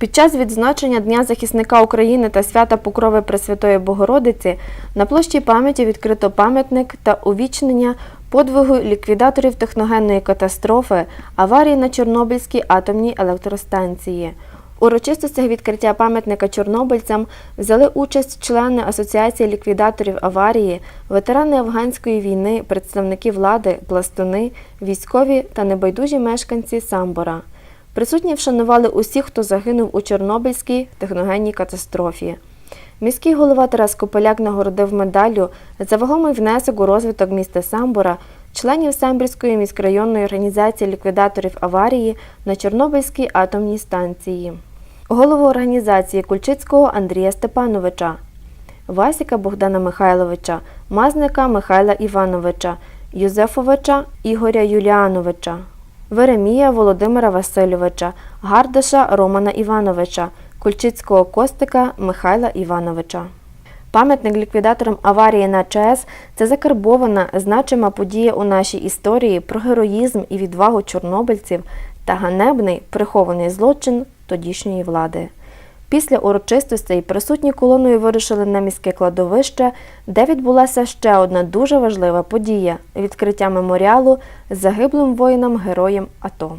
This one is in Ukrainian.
Під час відзначення Дня захисника України та свята Покрови Пресвятої Богородиці на площі пам'яті відкрито пам'ятник та увічнення подвигу ліквідаторів техногенної катастрофи аварії на Чорнобильській атомній електростанції. У урочистостях відкриття пам'ятника чорнобильцям взяли участь члени Асоціації ліквідаторів аварії, ветерани афганської війни, представники влади, пластуни, військові та небайдужі мешканці Самбора. Присутні вшанували усіх, хто загинув у Чорнобильській техногенній катастрофі. Міський голова Тарас Кополяк нагородив медаллю за вагомий внесок у розвиток міста Самбора, членів Самбірської міськрайонної організації ліквідаторів аварії на Чорнобильській атомній станції, голову організації Кульчицького Андрія Степановича, Васіка Богдана Михайловича, Мазника Михайла Івановича, Юзефовича Ігоря Юліановича, Веремія Володимира Васильовича, Гардаша Романа Івановича, Кульчицького Костика Михайла Івановича. Пам'ятник ліквідаторам аварії на ЧАЕС це закарбована значима подія у нашій історії про героїзм і відвагу чорнобильців та ганебний прихований злочин тодішньої влади. Після урочистостей присутні колоною вирушили на міське кладовище, де відбулася ще одна дуже важлива подія відкриття меморіалу загиблим воїнам-героям АТО.